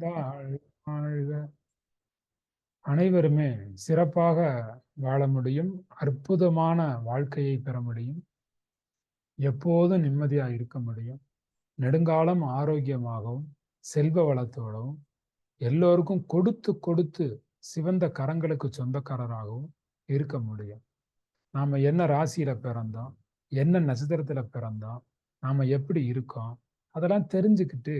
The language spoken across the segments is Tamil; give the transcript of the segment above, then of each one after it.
வாழ்க அனைவருமே சிறப்பாக வாழ முடியும் அற்புதமான வாழ்க்கையை பெற முடியும். எப்போதும் நிம்மதியாக இருக்க முடியும். நெடுங்காலம் ஆரோக்கியமாகவும் செல்வ வளத்தோடவும் எல்லோருக்கும் கொடுத்து கொடுத்து சிவந்த கரங்களுக்கு சொந்தக்காரராகவும் இருக்க முடியும். நாம் என்ன ராசியில பிறந்தோம் என்ன நட்சத்திரத்துல பிறந்தோம் நாம் எப்படி இருக்கோம் அதெல்லாம் தெரிஞ்சுக்கிட்டு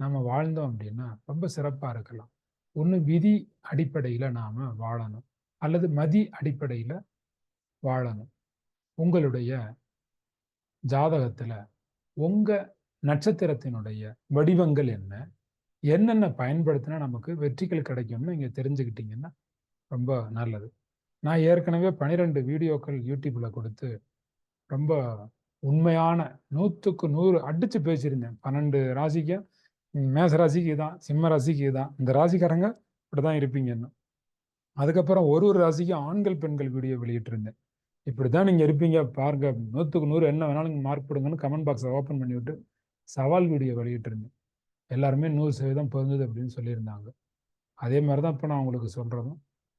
நம்ம வாழ்ந்தோம் அப்படின்னா ரொம்ப சிறப்பாக இருக்கலாம். ஒன்று விதி அடிப்படையில் நாம் வாழணும். அல்லது மதி அடிப்படையில் வாழணும். உங்களுடைய ஜாதகத்தில் உங்கள் நட்சத்திரத்தினுடைய வடிவங்கள் என்ன? என்னென்ன பயன்படுத்தினா நமக்கு வெற்றிகள் கிடைக்கும்னு நீங்கள் தெரிஞ்சுக்கிட்டீங்கன்னா ரொம்ப நல்லது. நான் ஏற்கனவே பனிரெண்டு வீடியோக்கள் யூடியூப்பில் கொடுத்து ரொம்ப உண்மையான நூற்றுக்கு நூறு அடித்து பேசியிருந்தேன். பன்னெண்டு ராசிக்கும் மேச ராசிக்கு தான் சிம்ம ராசிக்கு தான் இந்த ராசிக்காரங்க இப்படி தான் இருப்பீங்கன்னு. அதுக்கப்புறம் ஒரு ஒரு ராசிக்கும் ஆண்கள் பெண்கள் வீடியோ வெளியிட்டிருந்தேன். இப்படி தான் நீங்கள் இருப்பீங்க. பாருங்க நூற்றுக்கு நூறு என்ன வேணாலும் நீங்கள் மார்க் போடுங்கன்னு கமெண்ட் பாக்ஸை ஓப்பன் பண்ணி விட்டு சவால் வீடியோ வெளியிட்டிருந்தேன். எல்லாருமே நூறு சதவீதம் பிறந்தது அப்படின்னு சொல்லியிருந்தாங்க. அதே மாதிரி தான் இப்போ நான் உங்களுக்கு சொல்கிறதும்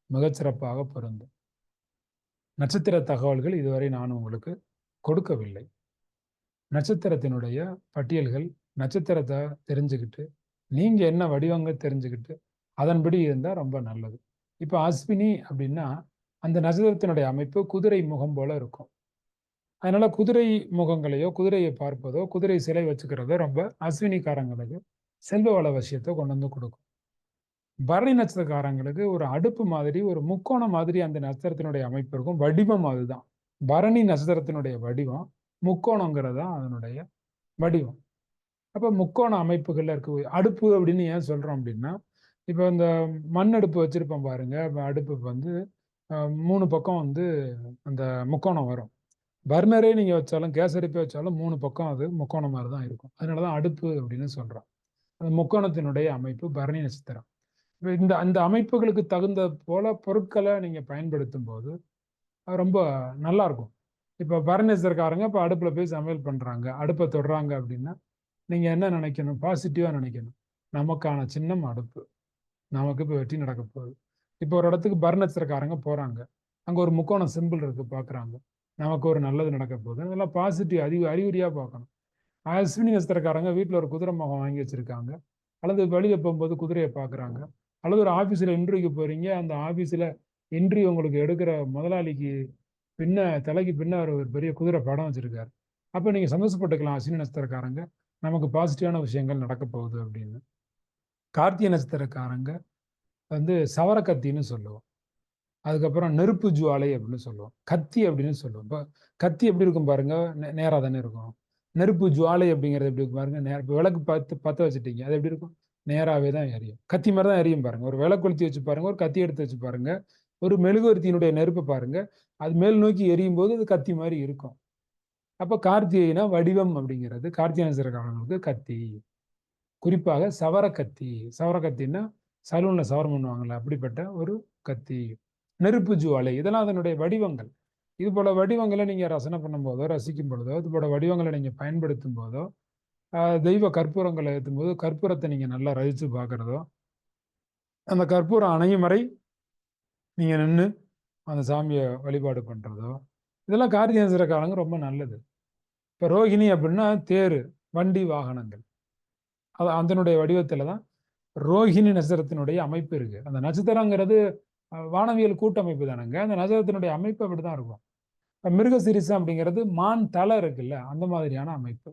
மிகச்சிறப்பாக பிறந்தோம் நட்சத்திர தகவல்கள் இதுவரை நான் உங்களுக்கு கொடுக்கவில்லை. நட்சத்திரத்தினுடைய பட்டியல்கள் நட்சத்திரத்தை தெரிஞ்சுக்கிட்டு நீங்கள் என்ன வடிவங்க தெரிஞ்சுக்கிட்டு அதன்படி இருந்தால் ரொம்ப நல்லது. இப்போ அஸ்வினி அப்படின்னா அந்த நட்சத்திரத்தினுடைய அமைப்பு குதிரை முகம் போல இருக்கும். அதனால குதிரை முகங்களையோ குதிரையை பார்ப்பதோ குதிரை சிலை வச்சுக்கிறதோ ரொம்ப அஸ்வினிக்காரங்களுக்கு செல்வ வள விஷயத்தை கொண்டு வந்து கொடுக்கும். பரணி நட்சத்திரக்காரங்களுக்கு ஒரு அடுப்பு மாதிரி ஒரு முக்கோணம் மாதிரி அந்த நட்சத்திரத்தினுடைய அமைப்பு இருக்கும். வடிவம் அதுதான். பரணி நட்சத்திரத்தினுடைய வடிவம் முக்கோணங்கிறது தான் அதனுடைய வடிவம். அப்போ முக்கோண அமைப்புகள்ல இருக்கு. அடுப்பு அப்படின்னு ஏன் சொல்றோம் அப்படின்னா இப்போ இந்த மண் அடுப்பு வச்சிருப்போம் பாருங்க. அடுப்பு வந்து மூணு பக்கம் வந்து அந்த முக்கோணம் வரும். பர்னரே நீங்க வச்சாலும் கேஸ் அடுப்பே வச்சாலும் மூணு பக்கம் அது முக்கோணம் மாதிரி தான் இருக்கும். அதனால தான் அடுப்பு அப்படின்னு சொல்றோம். அந்த முக்கோணத்தினுடைய அமைப்பு பரணி நட்சத்திரம் இப்போ இந்த அந்த அமைப்புகளுக்கு தகுந்த போல பொருட்களை நீங்க பயன்படுத்தும் போது ரொம்ப நல்லா இருக்கும். இப்போ பரணி நட்சத்திரக்காரங்க இப்போ அடுப்பில் போய் சமையல் பண்றாங்க. அடுப்பை தொடுறாங்க அப்படின்னா நீங்கள் என்ன நினைக்கணும்? பாசிட்டிவாக நினைக்கணும். நமக்கான சின்னம் அடுப்பு. நமக்கு இப்போ வெற்றி நடக்க போகுது. இப்போ ஒரு இடத்துக்கு பர்ணச்சரக்காரங்க போகிறாங்க அங்கே ஒரு முக்கோணம் சிம்பிள் இருக்குது பார்க்குறாங்க நமக்கு ஒரு நல்லது நடக்க போகுது. அதெல்லாம் பாசிட்டிவ் அறிவு அறிகுறியாக பார்க்கணும். அஸ்வினி நட்சத்திரக்காரங்க வீட்டில் ஒரு குதிரை முகம் வாங்கி வச்சுருக்காங்க. அல்லது வெளியில் போகும்போது குதிரையை பார்க்குறாங்க அல்லது ஒரு ஆஃபீஸில் இன்டர்வியூக்கு போகிறீங்க அந்த ஆஃபீஸில் இன்டர்வியூ உங்களுக்கு எடுக்கிற முதலாளிக்கு பின்ன தலைக்கு பின்ன ஒரு பெரிய குதிரை படம் வச்சுருக்காரு. அப்போ நீங்கள் சந்தோஷப்பட்டுக்கலாம் அஸ்வினி நட்சத்திரக்காரங்க. நமக்கு பாசிட்டிவான விஷயங்கள் நடக்க போகுது அப்படின்னு. கார்த்திகை நட்சத்திரக்காரங்க வந்து சவர கத்தின்னு சொல்லுவோம். அதுக்கப்புறம் நெருப்பு ஜுவாலை அப்படின்னு சொல்லுவோம். கத்தி அப்படின்னு சொல்லுவோம். இப்போ கத்தி எப்படி இருக்கும் பாருங்க? நேராக தானே இருக்கும். நெருப்பு ஜுவாலை அப்படிங்கிறது எப்படி இருக்கும் பாருங்க? நேர விளக்கு பார்த்து பற்ற வச்சுட்டீங்க. அது எப்படி இருக்கும்? நேராகவே தான் எரியும். கத்தி மாதிரி தான் எரியும் பாருங்க. ஒரு விளக்கு கொளுத்தி வச்சு பாருங்க. ஒரு கத்தி எடுத்து வச்சு பாருங்க. ஒரு மெழுகுவர்த்தியினுடைய நெருப்பை பாருங்க. அது மேல் நோக்கி எரியும் போது அது கத்தி மாதிரி இருக்கும். அப்போ கார்த்திகைனா வடிவம் அப்படிங்கிறது. கார்த்திகை நட்சத்திரக்காரங்களுக்கு கத்தி. குறிப்பாக சவர கத்தி. சவர கத்தின்னா சலூனில் சவரம் பண்ணுவாங்களே அப்படிப்பட்ட ஒரு கத்தி. நெருப்பு ஜுவாலை இதெல்லாம் அதனுடைய வடிவங்கள். இது போல வடிவங்களை நீங்கள் ரசனை பண்ணும்போதோ ரசிக்கும் பொழுதோ இது போல வடிவங்களை நீங்கள் பயன்படுத்தும் போதோ தெய்வ கற்பூரங்களை ஏற்றும் போது கற்பூரத்தை நீங்கள் நல்லா ரசித்து பார்க்குறதோ அந்த கற்பூரம் அணையும் வரை நீங்கள் நின்று அந்த சாமியை வழிபாடு பண்ணுறதோ இதெல்லாம் கார்த்திகேசர காலங்க ரொம்ப நல்லது. இப்போ ரோஹிணி அப்படின்னா தேர் வண்டி வாகனங்கள். அது அதனுடைய வடிவத்தில் தான் ரோஹிணி நட்சத்திரத்தினுடைய அமைப்பு இருக்குது அந்த நட்சத்திரங்கிறது வானவியல் கூட்டமைப்பு தானங்க. அந்த நட்சத்திரத்தினுடைய அமைப்பு அப்படி தான் இருக்கும் மிருகசிரிசம் அப்படிங்கிறது மான் தலை இருக்குல்ல அந்த மாதிரியான அமைப்பு.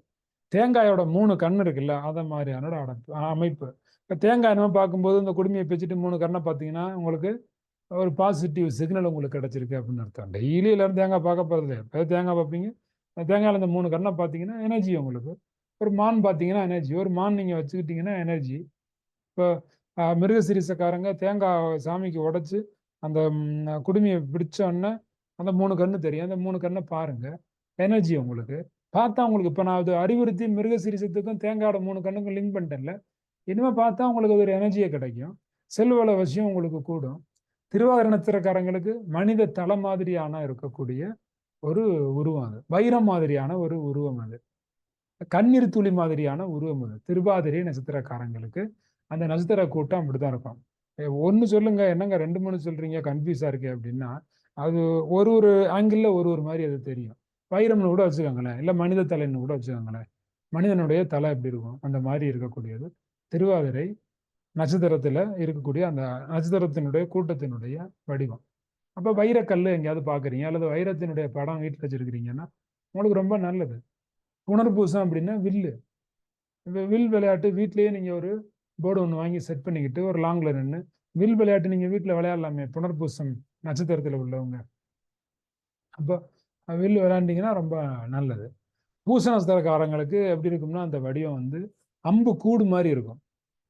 தேங்காயோட மூணு கண் இருக்குல்ல அந்த மாதிரியான அமைப்பு. இப்போ தேங்காய் நம்ம பார்க்கும்போது இந்த குடுமையை பிச்சுட்டு மூணு கண்ணை பார்த்தீங்கன்னா உங்களுக்கு ஒரு பாசிட்டிவ் சிக்னல் உங்களுக்கு கிடச்சிருக்கு அப்படின்னு அர்த்தம். டெய்லி எல்லாரும் தேங்காய் பார்க்க போகிறது இப்போ தேங்காய் பார்ப்பீங்க. தேங்காயில் இந்த மூணு கண்ணை பார்த்தீங்கன்னா எனர்ஜி உங்களுக்கு. ஒரு மான் பார்த்தீங்கன்னா எனர்ஜி ஒரு மான் நீங்கள் வச்சுக்கிட்டிங்கன்னா எனர்ஜி இப்போ மிருகசிரிசக்காரங்க தேங்காய் சாமிக்கு உடச்சி அந்த குடுமையை பிடிச்சோன்னே அந்த மூணு கண்ணு தெரியும். அந்த மூணு கண்ணை பாருங்கள் எனர்ஜி உங்களுக்கு. பார்த்தா உங்களுக்கு இப்போ நான் அது அறிவுறுத்தி மிருகசிரிசத்துக்கும் தேங்காயோட மூணு கண்ணுக்கும் லிங்க் பண்ணிட்டேன்ல இனிமேல் பார்த்தா உங்களுக்கு ஒரு எனர்ஜியை கிடைக்கும். செல்வள விஷயம் உங்களுக்கு கூடும். திருவாதிர நட்சத்திரக்காரங்களுக்கு மனித தலை மாதிரியான இருக்கக்கூடிய ஒரு உருவம் அது. வைரம் மாதிரியான ஒரு உருவம் அது. கண்ணீர் துளி மாதிரியான உருவம் அது. திருவாதிரை நட்சத்திரக்காரங்களுக்கு அந்த நட்சத்திர கூட்டம் அப்படிதான் இருக்கும். ஒன்று சொல்லுங்க என்னங்க ரெண்டு மூணு சொல்றீங்க கன்ஃபியூஸா இருக்கு அப்படின்னா அது ஒரு ஒரு ஆங்கிள் ஒரு ஒரு மாதிரி அது தெரியும். வைரம்னு கூட வச்சுக்கோங்களேன். இல்லை மனித தலைன்னு கூட வச்சுக்கோங்களேன். மனிதனுடைய தலை எப்படி இருக்கும்? அந்த மாதிரி இருக்கக்கூடியது. திருவாதிரை நட்சத்திரத்துல இருக்கக்கூடிய அந்த நட்சத்திரத்தினுடைய கூட்டத்தினுடைய வடிவம். அப்போ வைரக்கல் எங்கேயாவது பார்க்குறீங்க? அல்லது வைரத்தினுடைய படம் வீட்டில் வச்சுருக்கிறீங்கன்னா உங்களுக்கு ரொம்ப நல்லது. புனர்பூசம் அப்படின்னா வில்லு. இந்த வில் விளையாட்டு வீட்லேயே நீங்கள் ஒரு போர்டு ஒன்று வாங்கி செட் பண்ணிக்கிட்டு ஒரு லாங்கில் நின்று வில் விளையாட்டு நீங்கள் வீட்டில் விளையாடலாமே புனர்பூசம் நட்சத்திரத்தில் உள்ளவங்க. அப்போ வில் விளையாண்டிங்கன்னா ரொம்ப நல்லது. பூச நட்சத்திரக்காரங்களுக்கு எப்படி இருக்கும்னா அந்த வடிவம் வந்து அம்பு கூடு மாதிரி இருக்கும்.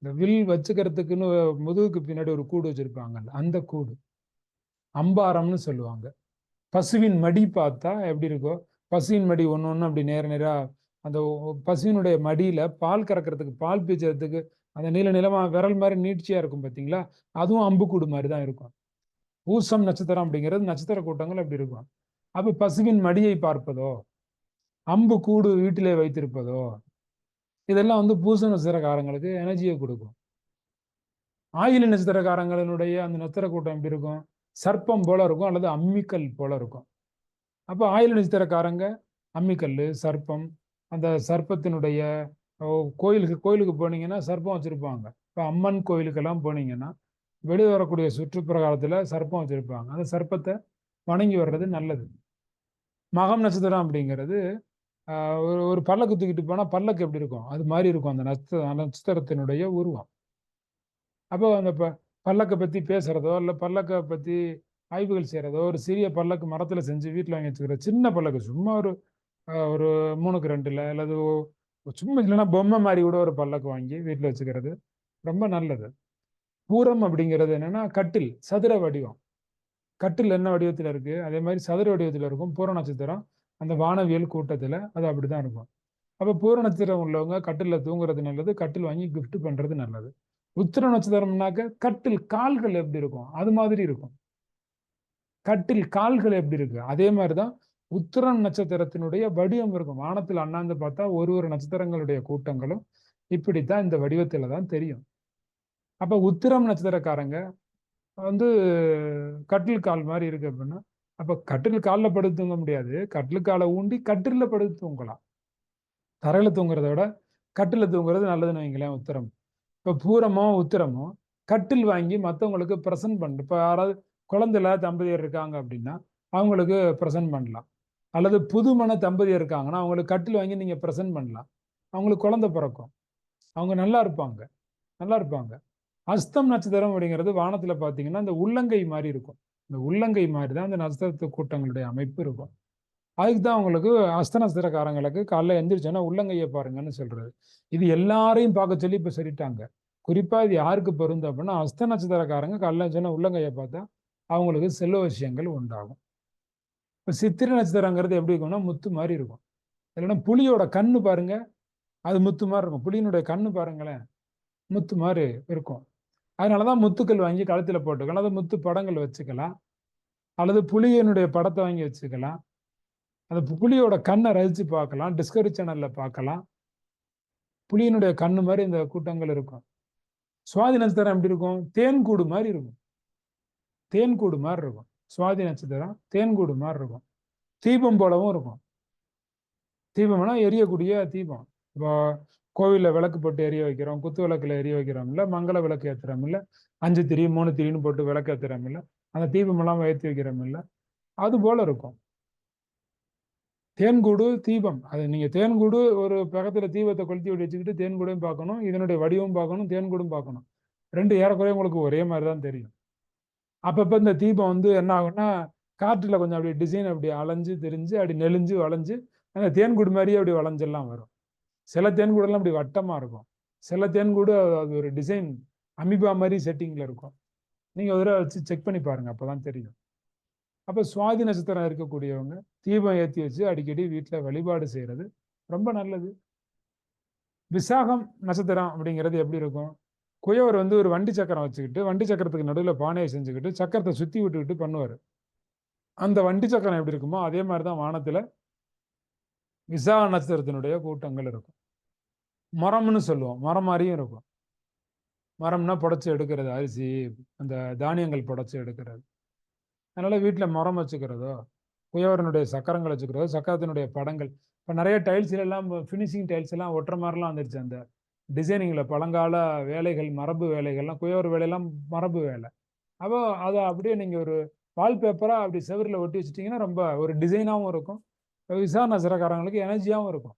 இந்த வில் வச்சுக்கிறதுக்குன்னு முதுகுக்கு பின்னாடி ஒரு கூடு வச்சுருப்பாங்கல்ல அந்த கூடு. அம்பாரம்னு சொல்லுவாங்க. பசுவின் மடி பார்த்தா எப்படி இருக்கோ பசுவின் மடி ஒன்று ஒன்று அப்படி நேர நேராக அந்த பசுவினுடைய மடியில் பால் கறக்கிறதுக்கு பால் பீச்சறதுக்கு அந்த நீல நிலமாக விரல் மாதிரி நீட்சியாக இருக்கும் பார்த்தீங்களா அதுவும் அம்புக்கூடு மாதிரி தான் இருக்கும். பூசம் நட்சத்திரம் அப்படிங்கிறது நட்சத்திர கூட்டங்கள் அப்படி இருக்கும். அப்போ பசுவின் மடியை பார்ப்பதோ அம்பு கூடு வீட்டிலே வைத்திருப்பதோ இதெல்லாம் வந்து பூச நட்சத்திரக்காரங்களுக்கு எனர்ஜியை கொடுக்கும். ஆயில நட்சத்திரக்காரங்களினுடைய அந்த நட்சத்திர கூட்டம் எப்படி இருக்கும்? சர்ப்பம் போல இருக்கும் அல்லது அம்மிக்கல் போல இருக்கும். அப்போ ஆயுள் நட்சத்திரக்காரங்க அம்மிக்கல் சர்ப்பம் அந்த சர்ப்பத்தினுடைய கோயிலுக்கு கோயிலுக்கு போனீங்கன்னா சர்ப்பம் வச்சுருப்பாங்க. இப்போ அம்மன் கோயிலுக்கெல்லாம் போனீங்கன்னா வெளியே வரக்கூடிய சுற்றுப்பிரகாரத்தில் சர்ப்பம் வச்சுருப்பாங்க. அந்த சர்ப்பத்தை வணங்கி வர்றது நல்லது. மகம் நட்சத்திரம் அப்படிங்கிறது ஒரு ஒரு பல்லக்கு தூக்கிட்டு போனால் பல்லக்கு எப்படி இருக்கும்? அது மாதிரி இருக்கும் அந்த நட்சத்திர நட்சத்திரத்தினுடைய உருவம். அப்போ அந்த ப பல்லக்கை பற்றி பேசுகிறதோ இல்லை பல்லக்கை பற்றி ஆய்வுகள் செய்கிறதோ ஒரு சிறிய பல்லக்கு மரத்தில் செஞ்சு வீட்டில் வாங்கி வச்சுக்கிற சின்ன பல்லக்கு சும்மா ஒரு ஒரு மூணுக்கு ரெண்டில் அல்லது சும்மா இல்லைன்னா பொம்மை மாதிரி கூட ஒரு பல்லக்கு வாங்கி வீட்டில் வச்சுக்கிறது ரொம்ப நல்லது. பூரம் அப்படிங்கிறது என்னென்னா கட்டில் சதுர வடிவம். கட்டில் என்ன வடிவத்தில் இருக்குது அதே மாதிரி சதுர வடிவத்தில் இருக்கும் பூர நட்சத்திரம். அந்த வானவியல் கூட்டத்தில் அது அப்படிதான் இருக்கும். அப்போ பூர நட்சத்திரம் உள்ளவங்க கட்டிலில் தூங்குறது நல்லது கட்டில் வாங்கி கிஃப்ட் பண்ணுறது நல்லது. உத்திர நட்சத்திரம்னாக்க கட்டில் கால்கள் எப்படி இருக்கும்? அது மாதிரி இருக்கும். கட்டில் கால்கள் எப்படி இருக்கு? அதே மாதிரிதான் உத்திரம் நட்சத்திரத்தினுடைய வடிவம் இருக்கும். வானத்தில் அண்ணாந்து பார்த்தா ஒரு ஒரு நட்சத்திரங்களுடைய கூட்டங்களும் இப்படித்தான் இந்த வடிவத்துல தான் தெரியும். அப்ப உத்திரம் நட்சத்திரக்காரங்க வந்து கட்டில் கால் மாதிரி இருக்கு அப்படின்னா அப்ப கட்டில் காலில் படுத்து தூங்க முடியாது. கட்டில் காலை ஊண்டி கட்டில படுத்து தூங்கலாம். தரையில தூங்குறத விட கட்டில தூங்குறது நல்லதுன்னு வைங்களேன் உத்திரம். இப்போ பூரமோ உத்திரமோ கட்டில் வாங்கி மற்றவங்களுக்கு ப்ரெசன்ட் பண்ண இப்போ யாராவது குழந்தைல தம்பதியர் இருக்காங்க அப்படின்னா அவங்களுக்கு ப்ரெசன்ட் பண்ணலாம். அல்லது புதுமண தம்பதியர் இருக்காங்கன்னா அவங்களுக்கு கட்டில் வாங்கி நீங்கள் ப்ரெசென்ட் பண்ணலாம். அவங்களுக்கு குழந்தை பிறக்கும். அவங்க நல்லா இருப்பாங்க. நல்லா இருப்பாங்க. அஸ்தம் நட்சத்திரம் அப்படிங்கிறது வானத்தில் பார்த்தீங்கன்னா இந்த உள்ளங்கை மாதிரி இருக்கும். இந்த உள்ளங்கை மாதிரி தான் அந்த நட்சத்திரத்து கூட்டங்களுடைய அமைப்பு இருக்கும். அதுக்கு தான் அவங்களுக்கு அஸ்த நட்சத்திரக்காரங்களுக்கு காலைல எந்திரிச்சோன்னா உள்ளங்கையை பாருங்கன்னு சொல்றது இது எல்லாரையும் பார்க்க சொல்லி இப்போ சொல்லிட்டாங்க. குறிப்பாக இது யாருக்கு பொருந்தும் அப்படின்னா அஸ்த நட்சத்திரக்காரங்க காலைல சொன்னால் உள்ளங்கையை பார்த்தா அவங்களுக்கு செல்வ விஷயங்கள் உண்டாகும். இப்போ சித்திரை நட்சத்திரங்கிறது எப்படி இருக்கும்னா முத்து மாதிரி இருக்கும். இல்லைன்னா புலியோட கண்ணு பாருங்க. அது முத்து மாதிரி இருக்கும். புலியினுடைய கண்ணு பாருங்களேன். முத்து மாதிரி இருக்கும். அதனால தான் முத்துக்கள் வாங்கி கழுத்தில் போட்டுக்கலாம். அல்லது முத்து படங்கள் வச்சுக்கலாம். அல்லது புலியினுடைய படத்தை வாங்கி வச்சுக்கலாம். அந்த புலியோட கண்ணை ரசித்து பார்க்கலாம் டிஸ்கவரி சேனலில் பார்க்கலாம். புலியினுடைய கண்ணு மாதிரி இந்த கூட்டங்கள் இருக்கும். சுவாதி நட்சத்திரம் எப்படி இருக்கும்? தேன்கூடு மாதிரி இருக்கும். தேன்கூடு மாதிரி இருக்கும். சுவாதி நட்சத்திரம் தேன்கூடு மாதிரி இருக்கும். தீபம் போலவும் இருக்கும். தீபம்னா எரியக்கூடிய தீபம். இப்போ கோவிலில் விளக்கு போட்டு எரிய வைக்கிறோம் குத்து விளக்கில் எரிய வைக்கிறோம் இல்லை மங்கள விளக்கு ஏற்றுறோம் இல்லை அஞ்சு திரி மூணு திரின்னு போட்டு விளக்கு ஏற்றுறோம் இல்லை அந்த தீபம் எல்லாம் ஏற்றி வைக்கிறோம் இல்லை அது போல இருக்கும். தேன்கூடு தீபம். அது நீங்க தேன்கூடு ஒரு பக்கத்துல தீபத்தை கொளுத்தி விட்டு வச்சுக்கிட்டு தேன்கூடையும் பார்க்கணும் இதனுடைய வடிவம் பார்க்கணும் தேன்கூடும் பார்க்கணும். ரெண்டு ஏறக்குறைய உங்களுக்கு ஒரே மாதிரி தான் தெரியும். அப்பப்போ இந்த தீபம் வந்து என்ன ஆகும்னா காற்றுல கொஞ்சம் அப்படி டிசைன் அப்படி அலைஞ்சு தெரிஞ்சு அப்படி நெளிஞ்சு வளைஞ்சு அந்த தேன்கூடு மாதிரியே அப்படி வளைஞ்செல்லாம் வரும். சில தேன்கூடெல்லாம் அப்படி வட்டமாக இருக்கும். சில தேன்கூடு அது ஒரு டிசைன் அமிபா மாதிரி செட்டிங்கில் இருக்கும். நீங்கள் ஒரு வச்சு செக் பண்ணி பாருங்க அப்போதான் தெரியும். அப்போ சுவாதி நட்சத்திரம் இருக்கக்கூடியவங்க தீபம் ஏற்றி வச்சு அடிக்கடி வீட்டில் வழிபாடு செய்கிறது ரொம்ப நல்லது. விசாகம் நட்சத்திரம் அப்படிங்கிறது எப்படி இருக்கும்? குயவர் வந்து ஒரு வண்டி சக்கரம் வச்சுக்கிட்டு வண்டி சக்கரத்துக்கு நடுவில் பானையை செஞ்சுக்கிட்டு சக்கரத்தை சுற்றி விட்டுக்கிட்டு பண்ணுவார். அந்த வண்டி சக்கரம் எப்படி இருக்குமோ அதே மாதிரி தான் வானத்தில் விசாக நட்சத்திரத்தினுடைய கூட்டங்கள் இருக்கும். மரம்னு சொல்லுவோம். மரம் மாதிரியும் இருக்கும். மரம்னா புடச்சி எடுக்கிறது அரிசி அந்த தானியங்கள் புடச்சி எடுக்கிறது. அதனால் வீட்டில் மரம் வச்சுக்கிறதோ குயவரனுடைய சக்கரங்கள் வச்சுக்கிறதோ சக்கரத்தினுடைய படங்கள். இப்போ நிறைய டைல்ஸ் எல்லாம் ஃபினிஷிங் டைல்ஸ் எல்லாம் ஒட்டுற மாதிரிலாம் வந்துருச்சு. அந்த டிசைனிங்கில் பழங்கால வேலைகள் மரபு வேலைகள்லாம் குயவர் வேலையெல்லாம் மரபு வேலை. அப்போ அதை அப்படியே நீங்கள் ஒரு வால்பேப்பராக அப்படி செவரில் ஒட்டி வச்சிட்டிங்கன்னா ரொம்ப ஒரு டிசைனாகவும் இருக்கும். விசாரண சிறக்காரங்களுக்கு எனர்ஜியாகவும் இருக்கும்.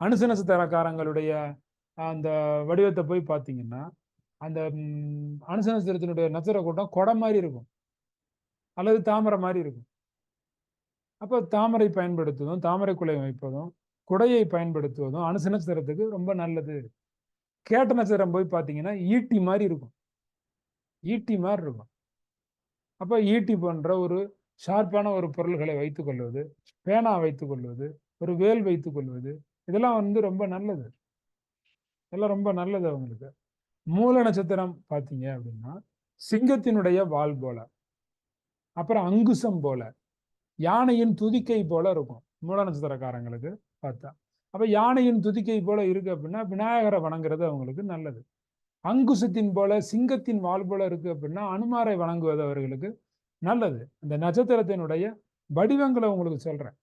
அனுச நட்சத்திரக்காரங்களுடைய அந்த வடிவத்தை போய் பார்த்தீங்கன்னா அந்த ம், நட்சத்திர கூட்டம் கொடை மாதிரி இருக்கும். அல்லது தாமரை மாதிரி இருக்கும். அப்போ தாமரை பயன்படுத்துவதும் தாமரை குலை வைப்பதும் குடையை பயன்படுத்துவதும் அனுச நட்சத்திரத்துக்கு ரொம்ப நல்லது. கேட்ட நட்சத்திரம் போய் பார்த்தீங்கன்னா ஈட்டி மாதிரி இருக்கும். ஈட்டி மாதிரி இருக்கும். அப்போ ஈட்டி போன்ற ஒரு ஷார்ப்பான ஒரு பொருள்களை வைத்துக் கொள்வது பேனா வைத்துக் கொள்வது ஒரு வேல் வைத்துக் கொள்வது இதெல்லாம் வந்து ரொம்ப நல்லது. இதெல்லாம் ரொம்ப நல்லது அவங்களுக்கு. மூல நட்சத்திரம் பார்த்தீங்க அப்படின்னா சிங்கத்தினுடைய வால் போல. அப்புறம் அங்குசம் போல. யானையின் துதிக்கை போல இருக்கும். மூல நட்சத்திரக்காரங்களுக்கு பார்த்தா. அப்ப யானையின் துதிக்கை போல இருக்கு அப்படின்னா விநாயகரை வணங்குறது அவங்களுக்கு நல்லது. அங்குசத்தின் போல சிங்கத்தின் வால் போல இருக்கு அப்படின்னா அனுமாரை வணங்குவது அவர்களுக்கு நல்லது. இந்த நட்சத்திரத்தினுடைய வடிவங்களை உங்களுக்கு சொல்றேன்.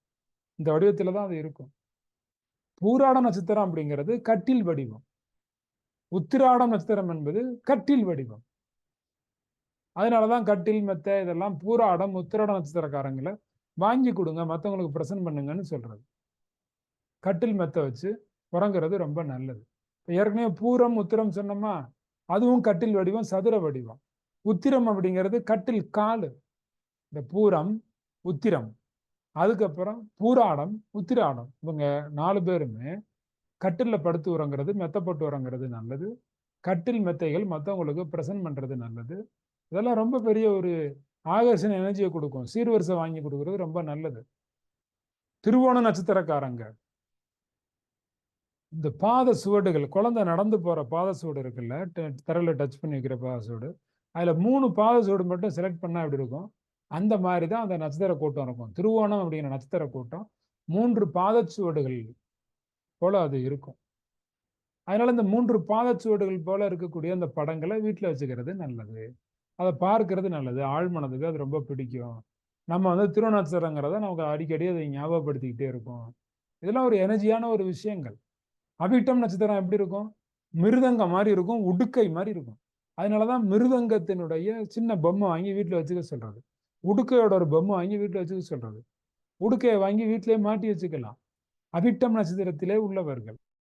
இந்த வடிவத்துல தான் அது இருக்கும். பூராட நட்சத்திரம் அப்படிங்கிறது கட்டில் வடிவம். உத்திராடம் நட்சத்திரம் என்பது கட்டில் வடிவம். அதனாலதான் கட்டில் மெத்த இதெல்லாம் பூராடம் உத்திராட நட்சத்திரக்காரங்களை வாங்கி கொடுங்க மற்றவங்களுக்கு பிரசன்ட் பண்ணுங்கன்னு சொல்றது. கட்டில் மெத்த வச்சு உறங்குறது ரொம்ப நல்லது. இப்போ ஏற்கனவே பூரம் உத்திரம் சொன்னோமா? அதுவும் கட்டில் வடிவம் சதுர வடிவம். உத்திரம் அப்படிங்கிறது கட்டில் காலு. இந்த பூரம் உத்திரம். அதுக்கப்புறம் பூராடம் உத்திராடம். இவங்க நாலு பேருமே கட்டிலில் படுத்து உறங்குறது மெத்தப்பட்டு உறங்குறது நல்லது. கட்டில் மெத்தைகள் மற்றவங்களுக்கு ப்ரெசன்ட் பண்றது நல்லது. இதெல்லாம் ரொம்ப பெரிய ஒரு ஆகர்ஷண எனர்ஜியை கொடுக்கும். சீர்வரிசை வாங்கி கொடுக்கறது ரொம்ப நல்லது. திருவோண நட்சத்திரக்காரங்க. இந்த பாத சுவடுகள் குழந்தை நடந்து போற பாத சுவடு இருக்குல்ல ட- டச் பண்ணி வைக்கிற பாத சுவடு அதில் மூணு பாத சுவடு மட்டும் செலக்ட் பண்ணால் எப்படி இருக்கும்? அந்த மாதிரி தான் அந்த நட்சத்திர கூட்டம் இருக்கும். திருவோணம் அப்படிங்கிற நட்சத்திர கூட்டம் மூன்று பாதச்சுவடுகள் போல அது இருக்கும். அதனால இந்த மூன்று பாதச்சுவடுகள் போல இருக்கக்கூடிய அந்த படங்களை வீட்டில் வச்சுக்கிறது நல்லது. அதை பார்க்கறது நல்லது. ஆழ்மனதுக்கு அது ரொம்ப பிடிக்கும். நம்ம வந்து திருநட்சத்திரங்கிறத நமக்கு அடிக்கடி அதை ஞாபகப்படுத்திக்கிட்டே இருக்கும் இதெல்லாம் ஒரு எனர்ஜியான ஒரு விஷயங்கள். அவிட்டம் நட்சத்திரம் எப்படி இருக்கும்? மிருதங்கம் மாதிரி இருக்கும். உடுக்கை மாதிரி இருக்கும். அதனால தான் மிருதங்கத்தினுடைய சின்ன பொம்மை வாங்கி வீட்டில் வச்சுக்க சொல்கிறது உடுக்கையோட ஒரு பொம்மை வாங்கி வீட்டில் வச்சுக்க சொல்கிறது உடுக்கையை வாங்கி வீட்டிலேயே மாட்டி வச்சுக்கலாம். அவிட்டம் நட்சத்திரத்திலே உள்ளவர்கள்.